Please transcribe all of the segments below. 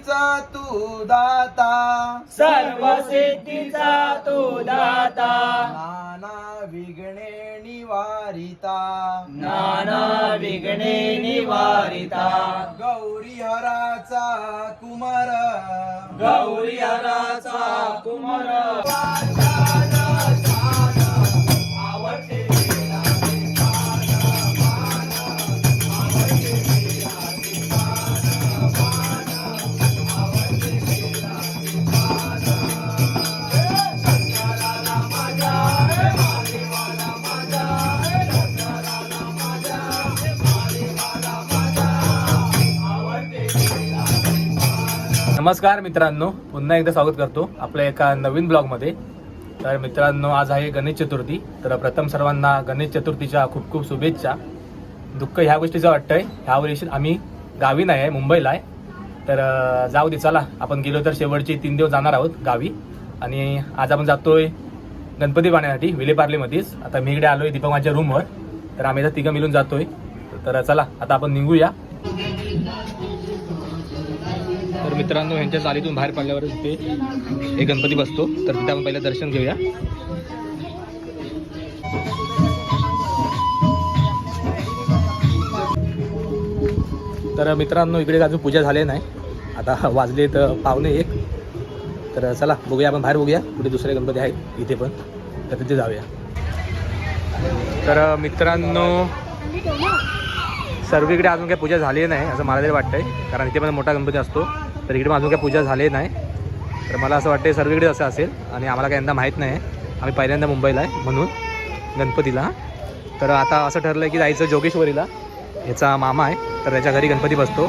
सिद्धीचा तू दाता. सर्व सिद्धीचा तू दाता. नाना विघ्ने निवारिता. नाना विघ्ने निवारिता. गौरी हराचा कुमार. गौरी हराचा कुमार. नमस्कार मित्रांनो पुन्हा एकदा स्वागत करतो आपल्या एका नवीन ब्लॉगमध्ये. तर मित्रांनो आज आहे गणेश चतुर्थी. तर प्रथम सर्वांना गणेश चतुर्थीच्या खूप खूप शुभेच्छा. दुःख ह्या गोष्टीचं वाटतंय. ह्या वर्षी आम्ही गावी नाही आहे मुंबईला आहे. तर जाऊ दे चला. आपण गेलो तर शेवटचे तीन दिवस जाणार आहोत गावी. आणि आज आपण जातोय गणपती पाहण्यासाठी विलेपार्लेमध्येच. आता मी इकडे आलोय दीपक माझ्या रूमवर तर आम्ही आता तिघं मिळून जातोय. तर चला आता आपण निघूया. तर मित्रांनो ह्यांच्या चालीतून बाहेर पडल्यावर तिथे एक गणपती बसतो. तर तिथे आपण पहिलं दर्शन घेऊया. तर मित्रांनो इकडे अजून पूजा झाली नाही. आता वाजले तर पावणे एक. तर चला बघूया आपण बाहेर बघूया. कुठे दुसरे गणपती आहेत इथे पण. तर तिथे जाऊया. तर मित्रांनो सर्वीकडे अजून काही पूजा झाली नाही असं मला तरी वाटतंय. कारण इथे पण मोठा गणपती असतो. तर इकडे अजून काही पूजा झाली नाही. तर मला असं वाटतं सर्वीकडे असं असेल आणि आम्हाला काही यंदा माहीत नाही. आम्ही पहिल्यांदा मुंबईला आहे म्हणून गणपतीला. तर आता असं ठरलं आहे की जायचं जोगेश्वरीला. ह्याचा मामा आहे तर त्याच्या घरी गणपती बसतो.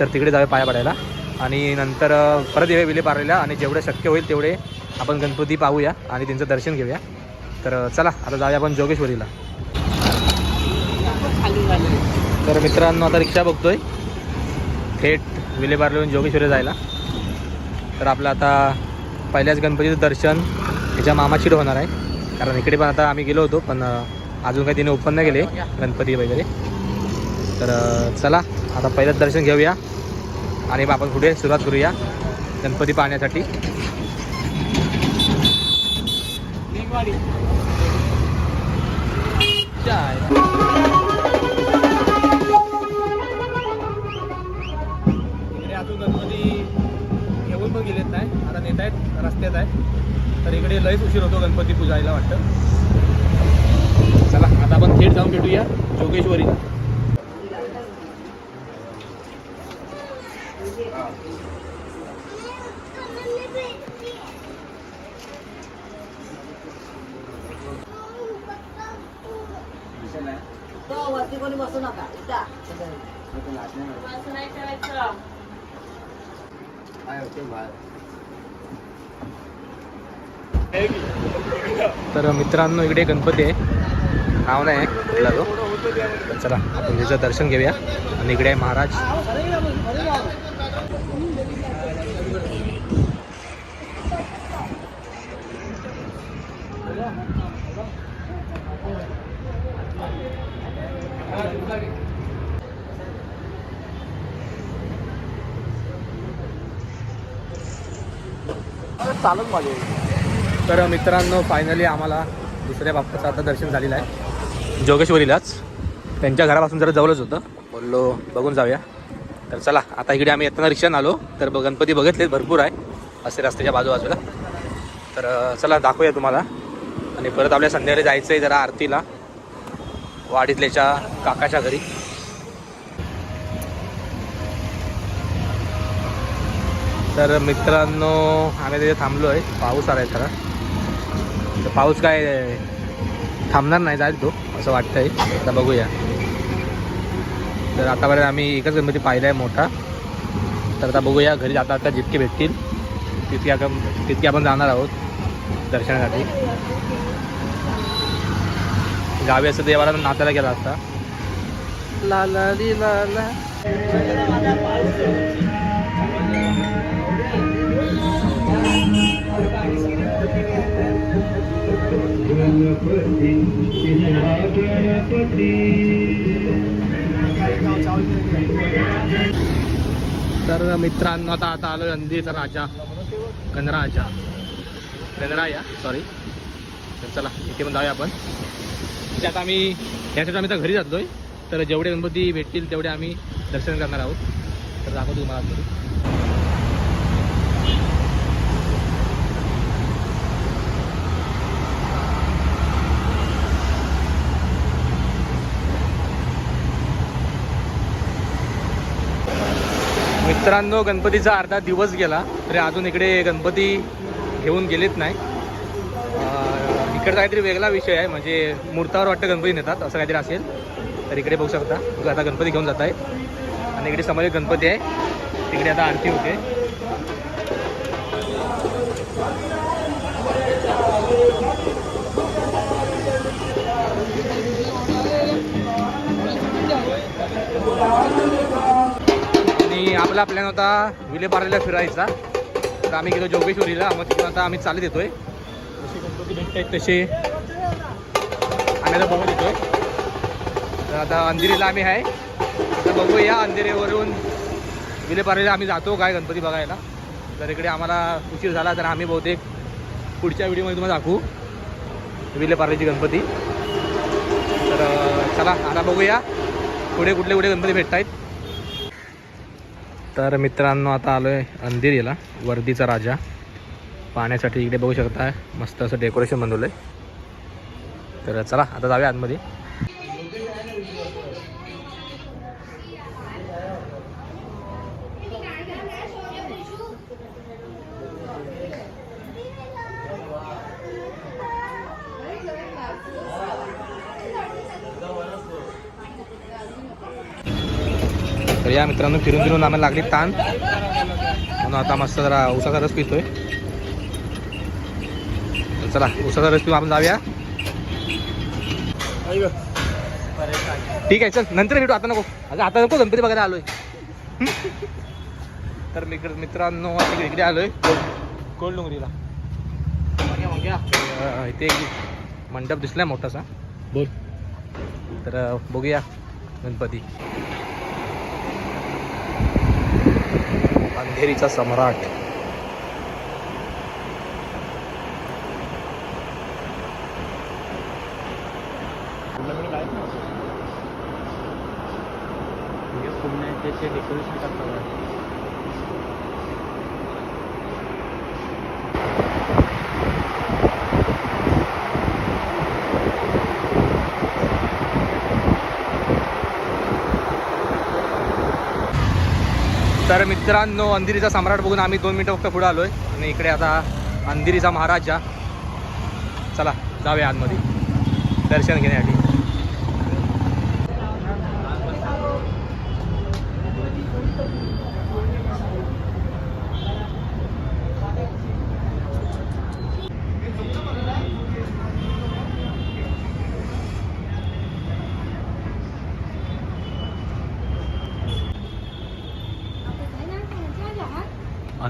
तर तिकडे जावे पाया पडायला. आणि नंतर परत येऊया विलेपारलेला आणि जेवढे शक्य होईल तेवढे आपण गणपती पाहूया आणि त्यांचं दर्शन घेऊया. तर चला आता जाऊया आपण जोगेश्वरीला. तर मित्रांनो आता रिक्षा बघतोय. थेट विलेपार्लेहून जोगेश्वरी जायला. तर आपलं आता पहिल्याच गणपतीचं दर्शन त्याच्या मामाचीड होणार आहे. कारण इकडे पण आता आम्ही गेलो होतो पण अजून काही तिने ओपन नाही केले गणपती वगैरे. तर चला आता पहिलंच दर्शन घेऊया आणि मग आपण पुढे सुरुवात करूया गणपती पाहण्यासाठी. इकडे नेत आहेत रस्त्यात आहे तर इकडे लयच उशीर होतो गणपती पूजायला वाटतं. चला आता आपण थेट जाऊन भेटूया जोगेश्वरी. बसू नका. तर मित्रांनो इकडे गणपती आहे. नाव नाही आहे कुठला तो तर चला आपण त्याचं दर्शन घेऊया. आणि इकडे आहे महाराज. चालत माझे. तर मित्रांनो फायनली आम्हाला दुसऱ्या बाप्पाचं आता दर्शन झालेलं आहे. जोगेश्वरीलाच. त्यांच्या घरापासून जरा जवळच होतं. बोललो बघून जाऊया. तर चला आता इकडे आम्ही येताना रिक्षाने आलो तर गणपती बघितले भरपूर आहे. असे रस्त्याच्या बाजूबाजूला. तर चला दाखवूया तुम्हाला. आणि परत आपल्या संध्याकाळी जायचं आहे जरा आरतीला. वाडीतल्याच्या काकाच्या घरी. तर मित्रांनो आम्ही तिथे थांबलो आहे पाऊस आला आहे खरा तर पाऊस काय थांबणार नाही जाईल तो असं वाटतंय. आता बघूया. तर आतापर्यंत आम्ही एकच गणपती पाहिला आहे मोठा. तर आता बघूया घरी जाता आता जितके भेटतील तितके आपण तितके आपण जाणार आहोत दर्शनासाठी. गावी असं देवाला नात्याला गेला असता. ला ला. तर मित्रांनो आता आता आलो नंदीचा राजा गणराजा. गणराया सॉरी तर चला इथे पण जाऊया आपण. म्हणजे आता आम्ही यासाठी आम्ही तर घरी जातोय. तर जेवढे गणपती भेटतील तेवढे आम्ही दर्शन करणार आहोत. तर दाखवतो तुम्हाला मित्रांनो गणपतीचा अर्धा दिवस गेला तरी अजून इकडे गणपती घेऊन गेलेत नाही. इकडचा इकडे काहीतरी वेगळा विषय आहे म्हणजे मूर्तावर वाटतं गणपती नेतात असं काहीतरी असेल. तर इकडे बघू शकता आता गणपती घेऊन जात आहे आणि इकडे समोर गणपती आहे. तिकडे आता आरती होते. आणि आपला प्लॅन होता विलेपार्लेला फिरायचा. तर आम्ही गेलो जोगेश्वरीला. मग तिथून आता आम्ही चालत येतोय. जसे गणपती भेटत आहेत तसे आम्ही आता बघत येतोय. तर आता अंधेरीला आम्ही आहे. तर बघूया अंधेरीवरून विलेपार्लेला आम्ही जातो काय गणपती बघायला. तर इकडे आम्हाला उशीर झाला तर आम्ही बहुतेक पुढच्या व्हिडिओमध्ये तुम्हाला दाखवू. विलेपार्लेची गणपती. तर चला आता बघूया. पुढे कुठले कुठे गणपती भेटत आहेत तर मित्रांनो आता आलो आहे अंधेरीला वर्दीचा राजा. पाहण्यासाठी इकडे बघू शकता मस्त असं डेकोरेशन बनवलं आहे तर चला आता जाऊया आतमध्ये. या मित्रांनो फिरून फिरून आम्हाला लागली ताण. म्हणून आता मस्त जरा उसाचा रस पितोय. चला उसाचा रस पिऊ आपण जाऊया. ठीक आहे चल नंतर भेटू आता नको. आता आता नको गणपती बघायला आलोय. तर मित्र मित्रांनो इकडे आलोय. कोल्ड डोंगरीला. इथे मंडप दिसलाय मोठासा. बोल. तर बघूया गणपती. अंधेरीचा सम्राट. डेकोरेशन करतात. तर मित्रांनो अंधेरीचा सम्राट बघून आम्ही दोन मिनटं फक्त पुढे आलोय. आणि इकडे आता अंधेरीचा महाराजा चला जाऊया आतमध्ये. दर्शन घेण्यासाठी.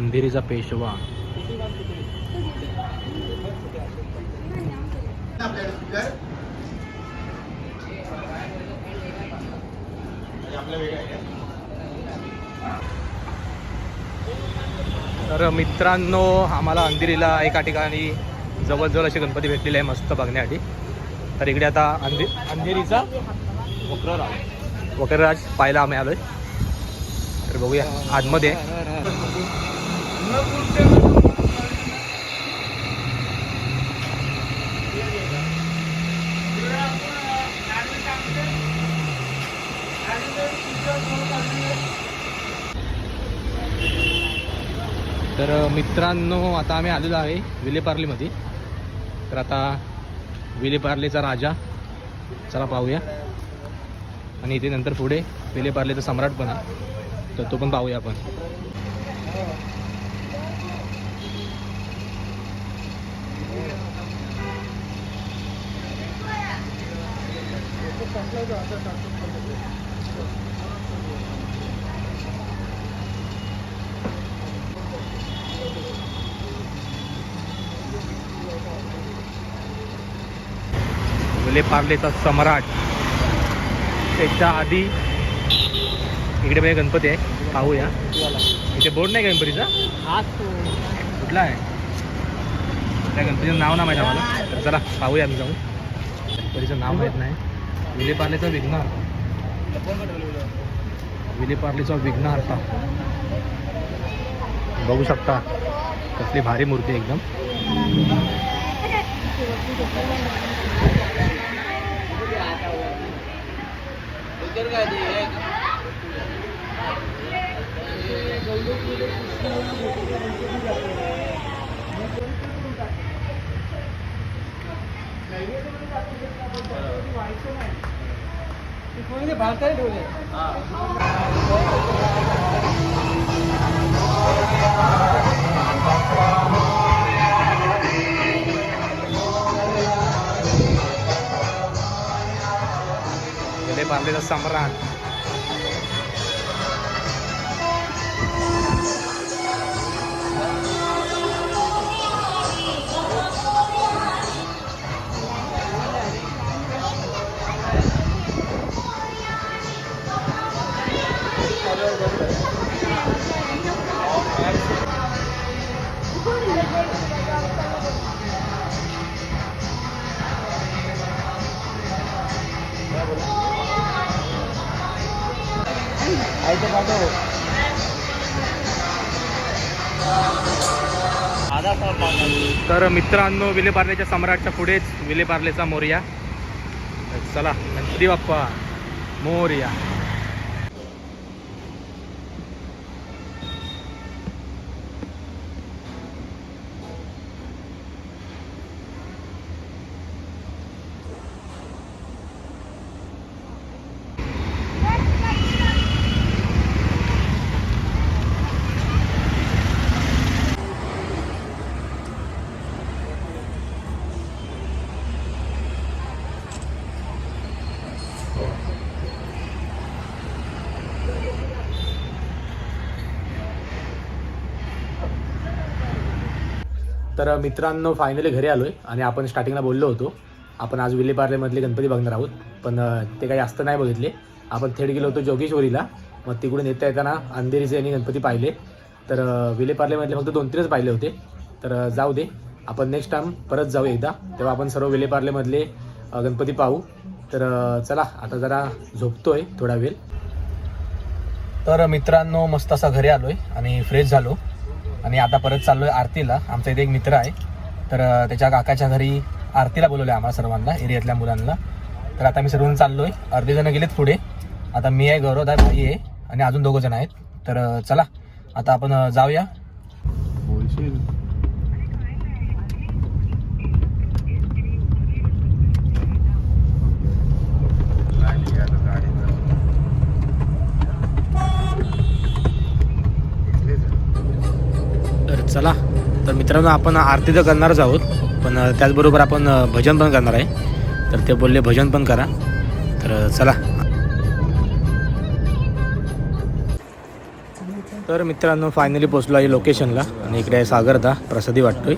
अंधेरीचा पेशवा. तर मित्रांनो आम्हाला अंधेरीला एका ठिकाणी जवळजवळ असे गणपती भेटलेले आहे मस्त बघण्यासाठी. तर इकडे आता अंधे अंधेरीचा वक्रराज. वक्रराज पाहायला आम्ही आलोय. तर बघूया आतमध्ये. तर मित्रांनो आता आम्ही आलेलो आहे विलेपार्लीमध्ये. तर आता विलेपार्लेचा राजा चला पाहूया. आणि इथे नंतर पुढे विलेपार्लेचा सम्राट पण आहे. तर तो पण पाहूया आपण. विलेपार्लेचा सम्राट. त्याच्या आधी इकडे म्हणजे गणपती आहे. पाहूया. इथे बोर्ड नाही गणपतीचा? कुठला आहे? त्या गणपतीचं नाव ना माहीत आम्हाला. तर चला पाहूया आम्ही जाऊन. गणपतीचं नाव माहीत नाही. विलेपार्लेचा विघ्नहर विलेपार्लेचा विघ्नहर्ता बघू शकता कसली भारी मूर्ती आहे एकदम विलेपार्लेचा सम्राट तर मित्रांनो विलेपार्लेच्या सम्राटच्या पुढेच विलेपार्लेचा मोर्या. चला गणपती बाप्पा मोर्या. तर मित्रांनो फायनली घरी आलोय आणि आपण स्टार्टिंगला बोललो होतो. आपण आज विलेपार्लेमधले गणपती बघणार आहोत पण ते काही जास्त नाही बघितले. आपण थेट गेलो होतो जोगेश्वरीला. मग तिकडून येता येताना अंधेरीचे यांनी गणपती पाहिले. तर विलेपार्लेमधले फक्त दोन तीनच पाहिले होते. तर जाऊ दे. आपण नेक्स्ट टाइम परत जाऊ एकदा. तेव्हा आपण सर्व विलेपार्लेमधले गणपती पाहू. तर चला आता जरा झोपतोय थोडा वेळ. तर मित्रांनो मस्त असा घरी आलोय आणि फ्रेश झालो. आणि आता परत चाललोय आरतीला. आमचा इथे एक मित्र आहे. तर त्याच्या काकाच्या घरी आरतीला बोलवलं आम्हाला सर्वांना एरियातल्या मुलांना. तर आता मी सर्वजण चाललोय. अर्धे जण गेलेत पुढे. आता मी आहे गौरव आहे भाई आहे आणि अजून दोघं जण आहेत. तर चला. आता आपण जाऊया. बोलशील? चला तर मित्रांनो आपण आरती तर करणारच आहोत पण त्याचबरोबर आपण भजन पण करणार आहे. तर ते बोलले भजन पण करा. तर चला. तर मित्रांनो फायनली पोचलो आहे लोकेशनला आणि इकडे आहे सागरदा प्रसादी वाटतोय.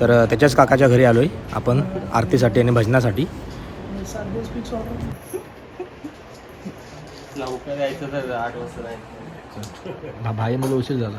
तर त्याच्याच काकाच्या घरी आलोय आपण आरतीसाठी आणि भजनासाठी. भाई मला उशीर झाला.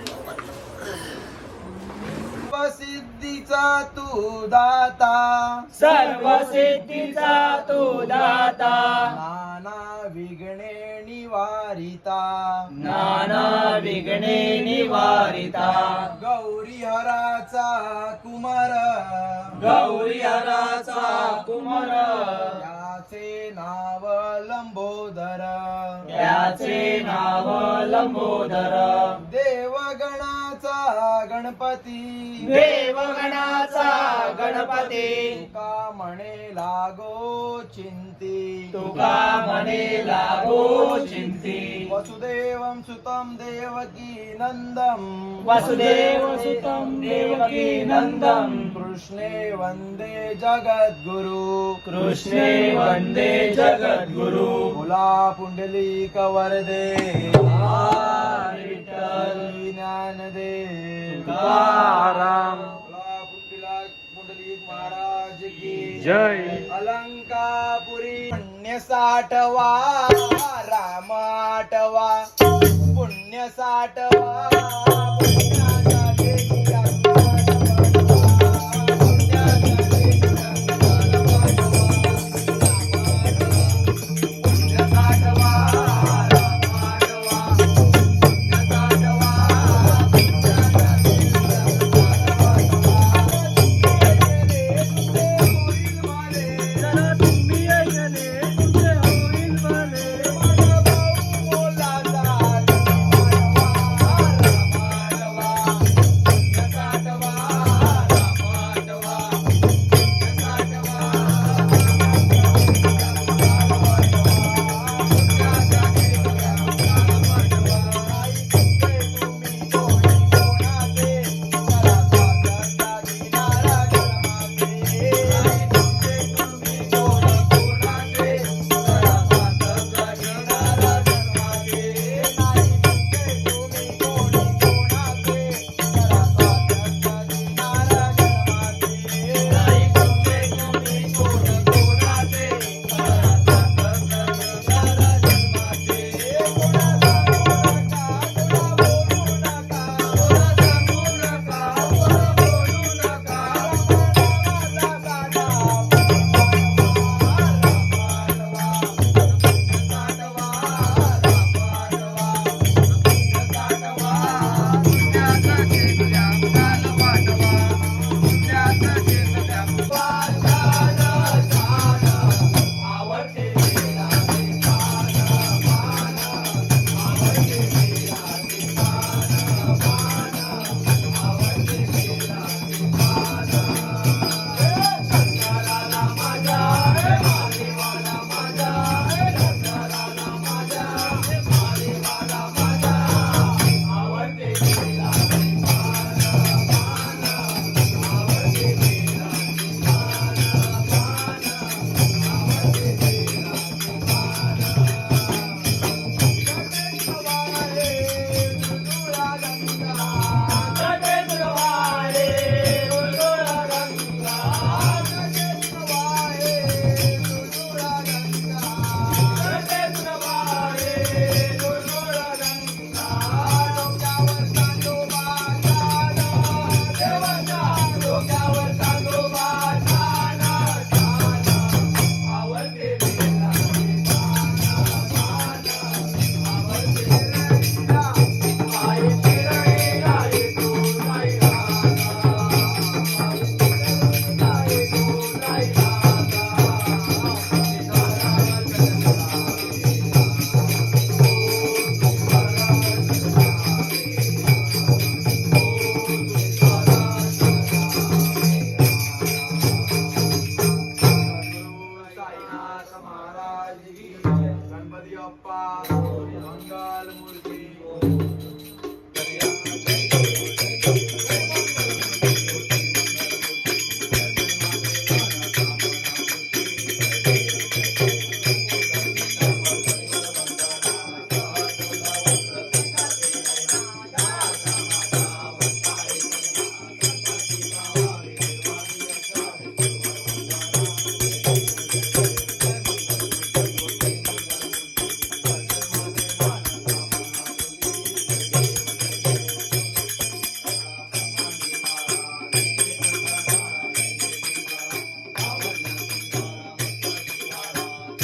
सिद्धीचा तू दाता. सर्व सिद्धीचा तू दाता. नाना विघ्ने निवारिता. नाना विघ्ने निवारिता. गौरी हराचा कुमार. गौरी हराचा कुमार. याचे नाव लंबोदर. त्याचे नाव लंबोदर. देवगणाचा गणपती. देवगणाचा गणपती. तुका म्हणे लागो चिंती. तुका म्हणे लागो चिंती. वसुदेवं सुतं देवकी नंदम वसुदेव सुतं देवकी नंदं कृष्णे वंदे जगद्गुरु. कृष्णे वंदे जगद्गुरु. मुला पुंडलिक वरदे हरी विठ्ठल ज्ञानदेव तुकाराम। महाराज की जय। अलंकापुरी। पुण्य साठवा राम आठवा पुण्य साठवा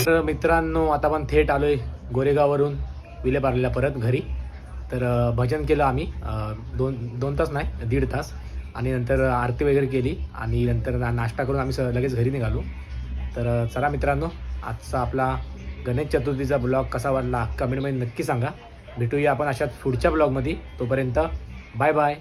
तर मित्रांनो आता आपण थेट आलोय गोरेगाववरून विलेपार्लेला परत घरी. तर भजन केलं आम्ही. दोन दोन तास नाही दीड तास. आणि नंतर आरती वगैरे केली. आणि नंतर ना- नाश्ता करून आम्ही स- लगेच घरी निघालो. तर चला मित्रांनो आजचा आपला गणेश चतुर्थीचा ब्लॉग कसा वाटला कमेंटमध्ये नक्की सांगा. भेटूया आपण अशाच पुढच्या ब्लॉगमध्ये. तोपर्यंत बाय बाय.